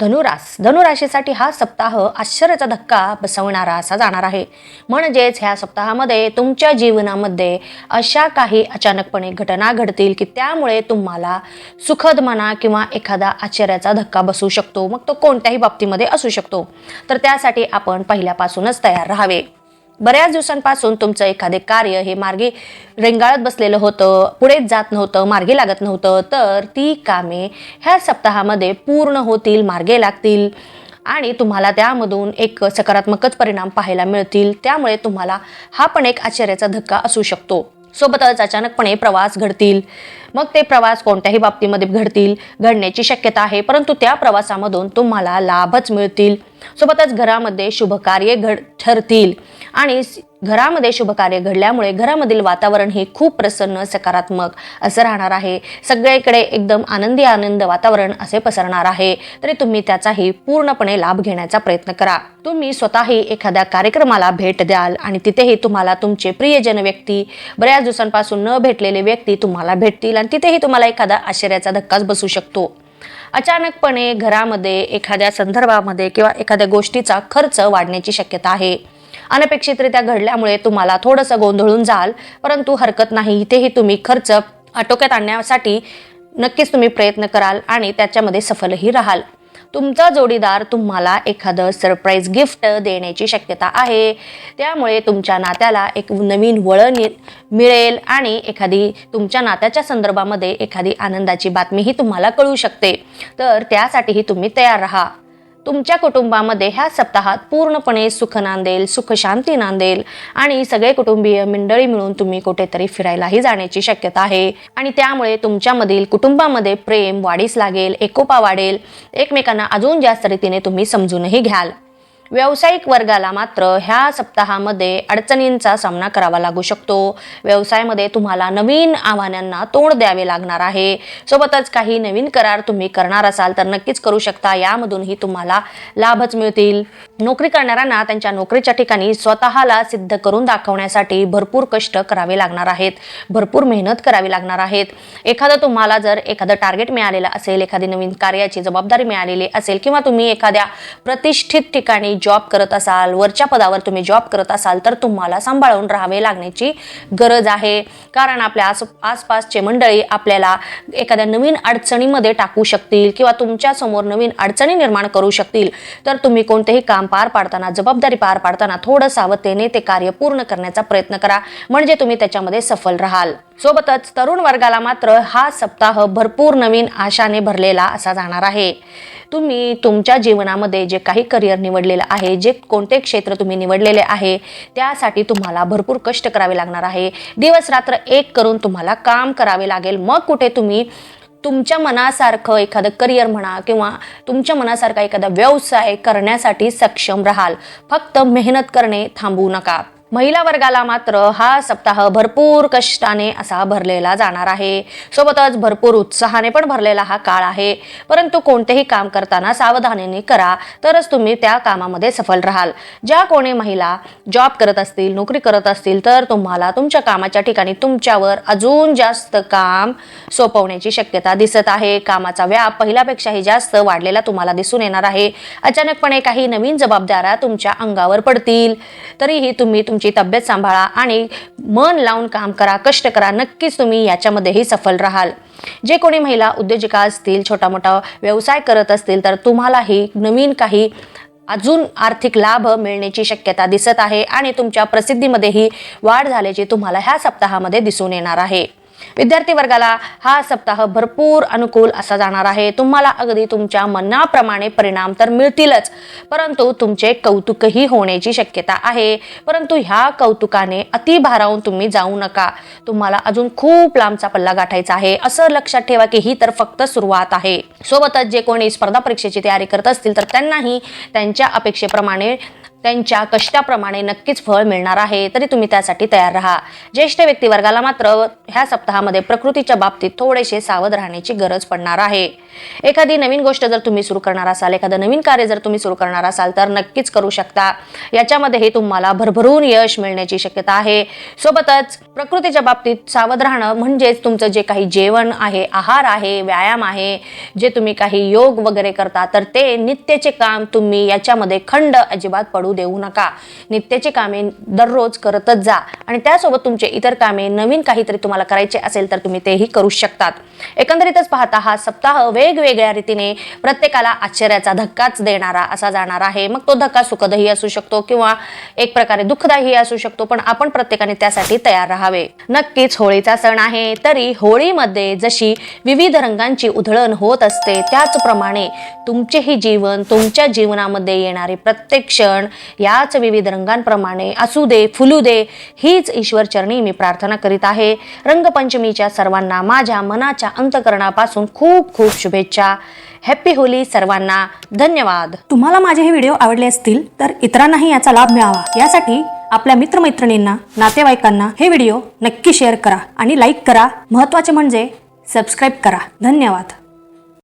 धनुरास. धनुराशीसाठी हा सप्ताह आश्चर्याचा धक्का बसवणारा असा जाणार आहे. म्हणजेच ह्या सप्ताहामध्ये तुमच्या जीवनामध्ये अशा काही अचानकपणे घटना घडतील की त्यामुळे तुम्हाला सुखद म्हणा किंवा एखादा आश्चर्याचा धक्का बसू शकतो. मग तो कोणत्याही बाबतीमध्ये असू शकतो. तर त्यासाठी आपण पहिल्यापासूनच तयार राहावे. बऱ्याच दिवसांपासून तुमचं एखादे कार्य हे मार्गी रेंगाळत बसलेलं होतं पुढेच जात नव्हतं मार्गी लागत नव्हतं तर ती कामे ह्या सप्ताहामध्ये पूर्ण होतील मार्गे लागतील आणि तुम्हाला त्यामधून एक सकारात्मकच परिणाम पाहायला मिळतील. त्यामुळे तुम्हाला हा पण एक आश्चर्याचा धक्का असू शकतो. सोबतच अचानकपणे प्रवास घडतील. मग ते प्रवास कोणत्याही बाबतीमध्ये घडतील घडण्याची शक्यता आहे परंतु त्या प्रवासामधून तुम्हाला लाभच मिळतील. सोबतच घरामध्ये शुभकार्य घड ठरतील. आणि घरामध्ये शुभकार्य घडल्यामुळे घरामधील वातावरण हे खूप प्रसन्न सकारात्मक असं राहणार आहे. सगळीकडे एकदम आनंदी आनंद वातावरण असे पसरणार आहे. तरी तुम्ही त्याचाही पूर्णपणे लाभ घेण्याचा प्रयत्न करा. तुम्ही स्वतःही एखाद्या कार्यक्रमाला भेट द्याल आणि तिथेही तुम्हाला तुमचे प्रियजन व्यक्ती बऱ्याच दिवसांपासून न भेटलेले व्यक्ती तुम्हाला भेटतील आणि तिथेही तुम्हाला एखादा आश्चर्याचा धक्काच बसू शकतो. अचानकपणे घरामध्ये एखाद्या संदर्भामध्ये किंवा एखाद्या गोष्टीचा खर्च वाढण्याची शक्यता आहे. अनपेक्षितरित्या घडल्यामुळे तुम्हाला थोडंसं गोंधळून जाल. परंतु हरकत नाही इथेही तुम्ही खर्च आटोक्यात आणण्यासाठी नक्कीच तुम्ही प्रयत्न कराल आणि त्याच्यामध्ये सफलही राहाल. तुमचा जोडीदार तुम्हाला एखादं सरप्राईज गिफ्ट देण्याची शक्यता आहे. त्यामुळे तुमच्या नात्याला एक नवीन वळण मिळेल आणि एखादी तुमच्या नात्याच्या संदर्भामध्ये एखादी आनंदाची बातमीही तुम्हाला कळू शकते. तर त्यासाठीही तुम्ही तयार राहा. तुमच्या कुटुंबामध्ये ह्या सप्ताहात पूर्णपणे सुख नांदेल सुखशांती नांदेल आणि सगळे कुटुंबीय मंडळी मिळून तुम्ही कुठेतरी फिरायलाही जाण्याची शक्यता आहे. आणि त्यामुळे तुमच्यामधील कुटुंबामध्ये प्रेम वाढीस लागेल एकोपा वाढेल. एकमेकांना अजून जास्त रीतीने तुम्ही समजूनही घ्याल. व्यावसायिक वर्गाला मात्र ह्या सप्ताहामध्ये अडचणींचा सामना करावा लागू शकतो. व्यवसायामध्ये तुम्हाला नवीन आव्हानांना तोंड द्यावे लागणार आहे. सोबतच काही नवीन करार तुम्ही करणार असाल तर नक्कीच करू शकता. यामधूनही तुम्हाला लाभच मिळतील. नोकरी करणाऱ्यांना त्यांच्या नोकरीच्या ठिकाणी स्वतःला सिद्ध करून दाखवण्यासाठी भरपूर कष्ट करावे लागणार आहेत. भरपूर मेहनत करावी लागणार आहेत. एखादं तुम्हाला जर एखादं टार्गेट मिळालेलं असेल एखादी नवीन कार्याची जबाबदारी मिळालेली असेल किंवा तुम्ही एखाद्या प्रतिष्ठित ठिकाणी जॉब करत असाल वरच्या पदावर तुम्ही जॉब करत असाल तर तुम्हाला सांभाळून राहावे लागण्याची गरज आहे. कारण आपल्या आस आसपासचे मंडळी आपल्याला एखाद्या नवीन अडचणीमध्ये टाकू शकतील किंवा तुमच्यासमोर नवीन अडचणी निर्माण करू शकतील. तर तुम्ही कोणतेही काम पार पाडताना जबाबदारी पार पाडताना थोडं सावधतेने ते कार्य पूर्ण करण्याचा प्रयत्न करा. म्हणजे तुम्ही त्याच्यामध्ये सफल राहाल. सोबतच तरुण वर्गाला मात्र हा सप्ताह भरपूर नवीन आशाने भरलेला असा जाणार आहे. तुम्ही तुमच्या जीवनामध्ये जे काही करिअर निवडलेलं आहे जे कोणते क्षेत्र तुम्ही निवडलेले आहे त्यासाठी तुम्हाला भरपूर कष्ट करावे लागणार आहे. दिवस रात्र एक करून तुम्हाला काम करावे लागेल. मग कुठे तुम्ही तुमच्या मनासारखं एखादं करिअर म्हणा किंवा तुमच्या मनासारखा एखादा व्यवसाय करण्यासाठी सक्षम राहाल. फक्त मेहनत करणे थांबवू नका. महिला वर्गाला मात्र हा सप्ताह भरपूर कष्टाने असा भरलेला जाणार आहे. सोबतच भरपूर उत्साहाने पण भरलेला हा काळ आहे. परंतु कोणतेही काम करताना सावधानीने करा तरच तुम्ही त्या कामामध्ये सफल राहाल. ज्या कोणी महिला जॉब करत असतील नोकरी करत असतील तर तुम्हाला तुमच्या कामाच्या ठिकाणी तुमच्यावर अजून जास्त काम सोपवण्याची शक्यता दिसत आहे. कामाचा व्याप पहिल्यापेक्षाही जास्त वाढलेला तुम्हाला दिसून येणार आहे. अचानकपणे काही नवीन जबाबदाऱ्या तुमच्या अंगावर पडतील. तरीही तुम्ही तुमची तब्येत सांभाळा आणि मन लावून काम करा कष्ट करा. नक्कीच तुम्ही याच्यामध्येही सफल राहाल. जे कोणी महिला उद्योजिका असतील छोटा मोठा व्यवसाय करत असतील तर तुम्हालाही नवीन काही अजून आर्थिक लाभ मिळण्याची शक्यता दिसत आहे आणि तुमच्या प्रसिद्धीमध्येही वाढ झाल्याची तुम्हाला ह्या सप्ताहामध्ये दिसून येणार आहे. विद्यार्थी वर्गाला हा सप्ताह भरपूर अनुकूल असा जाणार आहे. तुम्हाला अगदी तुमच्या मनाप्रमाणे परिणाम तर मिळतीलच परंतु तुमचे कौतुकही होण्याची शक्यता आहे. परंतु ह्या कौतुकाने अति भारावून तुम्ही जाऊ नका. तुम्हाला अजून खूप लांबचा पल्ला गाठायचा आहे. असं लक्षात ठेवा की ही तर फक्त सुरुवात आहे. सोबतच जे कोणी स्पर्धा परीक्षेची तयारी करत असतील तर त्यांनाही त्यांच्या अपेक्षेप्रमाणे त्यांच्या कष्टाप्रमाणे नक्कीच फळ मिळणार आहे तरी तुम्ही त्यासाठी तयार राहा. ज्येष्ठ व्यक्तिवर्गाला मात्र ह्या सप्ताहामध्ये प्रकृतीच्या बाबतीत थोडेसे सावध राहण्याची गरज पडणार आहे. एखादी नवीन गोष्ट जर तुम्ही सुरू करणार असाल एखादं नवीन कार्य जर तुम्ही सुरू करणार असाल तर नक्कीच करू शकता. याच्यामध्येही तुम्हाला भरभरून यश मिळण्याची शक्यता आहे. सोबतच प्रकृतीच्या बाबतीत सावध राहणं म्हणजेच तुमचं जे काही जेवण आहे आहार आहे व्यायाम आहे जे तुम्ही काही योग वगैरे करता तर ते नित्याचे काम तुम्ही याच्यामध्ये खंड अजिबात पडू देऊ नका. नित्याची कामे दररोज करतच जा. आणि त्यासोबत तुमचे इतर कामे नवीन काहीतरी तुम्हाला करायचे असेल तर तुम्ही तेही करू शकतात. एकंदरीतच पाहता हा सप्ताह वेगवेगळ्या रीतीने प्रत्येकाला आश्चर्याचा धक्काच देणारा असा जाणार आहे. मग तो धक्का सुखदही असू शकतो किंवा एक प्रकारे दुःखदायी असू शकतो पण आपण प्रत्येकाने त्यासाठी तयार राहावे. नक्कीच होळीचा सण आहे तरी होळीमध्ये जशी विविध रंगांची उधळण होत असते त्याचप्रमाणे तुमचेही जीवन तुमच्या जीवनामध्ये येणारे प्रत्येक क्षण याच विविध रंगांप्रमाणे असू दे फुलू दे हीच ईश्वर चरणी मी प्रार्थना करीत आहे. रंगपंचमीच्या सर्वांना माझ्या मनाच्या अंतकरणापासून खूप खूप शुभेच्छा. हॅप्पी होली सर्वांना. धन्यवाद. तुम्हाला माझे हे व्हिडिओ आवडले असतील तर इतरांनाही याचा लाभ मिळावा. यासाठी आपल्या मित्रमैत्रिणींना नातेवाईकांना हे व्हिडिओ नक्की शेअर करा आणि लाईक करा. महत्त्वाचे म्हणजे सबस्क्राईब करा. धन्यवाद.